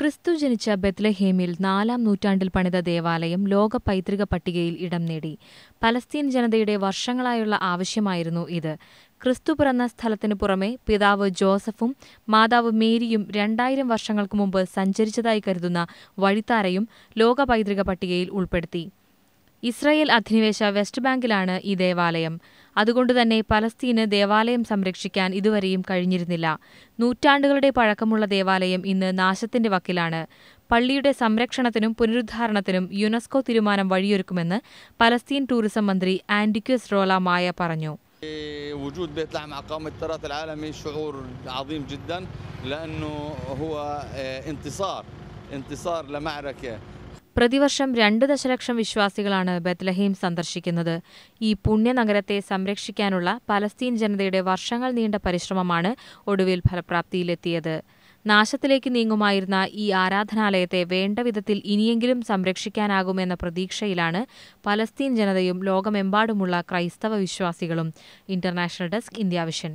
ക്രിസ്തു ജനിച്ച ബത്ലഹേമിൽ നാലാം നൂറ്റാണ്ടിൽ പണിത ദേവാലയം ലോക പൈതൃക പട്ടികയിൽ ഇടം നേടി. പലസ്തീൻ ജനതയുടെ വർഷങ്ങളായുള്ള ആവശ്യമായിരുന്നു ഇത്. ക്രിസ്തു പിറന്ന സ്ഥലത്തിനു പുറമെ പിതാവ് ജോസഫും മാതാവ് മേരിയും രണ്ടായിരം വർഷങ്ങൾക്കു മുമ്പ് സഞ്ചരിച്ചതായി കരുതുന്ന വഴിത്താരയും ലോക പൈതൃക പട്ടികയിൽ ഉൾപ്പെടുത്തി. ഇസ്രായേൽ അധിനിവേശ വെസ്റ്റ് ബാങ്കിലാണ് ഈ ദേവാലയം അതുകൊണ്ടുതന്നെ പലസ്തീന് ദേവാലയം സംരക്ഷിക്കാൻ ഇതുവരെയും കഴിഞ്ഞിരുന്നില്ല നൂറ്റാണ്ടുകളുടെ പഴക്കമുള്ള ദേവാലയം ഇന്ന് നാശത്തിന്റെ വക്കിലാണ് പള്ളിയുടെ സംരക്ഷണത്തിനും പുനരുദ്ധാരണത്തിനും യുനെസ്കോ തീരുമാനം വഴിയൊരുക്കുമെന്ന് പലസ്തീൻ ടൂറിസം മന്ത്രി ആൻഡിക്വസ് റോല മായ പറഞ്ഞു وجود بيت لحم على قائمة التراث العالمي شعور عظيم جدا لأنه هو انتصار انتصار لمعركة പ്രതിവർഷം രണ്ട് ദശലക്ഷം വിശ്വാസികളാണ് ബത്ലഹീം സന്ദർശിക്കുന്നത്. ഈ പുണ്യനഗരത്തെ സംരക്ഷിക്കാനുള്ള പലസ്തീൻ ജനതയുടെ വർഷങ്ങൾ നീണ്ട പരിശ്രമമാണ് ഒടുവിൽ ഫലപ്രാപ്തിയിലെത്തിയത്. നാശത്തിലേക്ക് നീങ്ങുമായിരുന്ന ഈ ആരാധനാലയത്തെ വേണ്ട വിധത്തിൽ ഇനിയെങ്കിലും സംരക്ഷിക്കാനാകുമെന്ന പ്രതീക്ഷയിലാണ് പലസ്തീൻ ജനതയും ലോകമെമ്പാടുമുള്ള ക്രൈസ്തവ വിശ്വാസികളും. International desk India vision.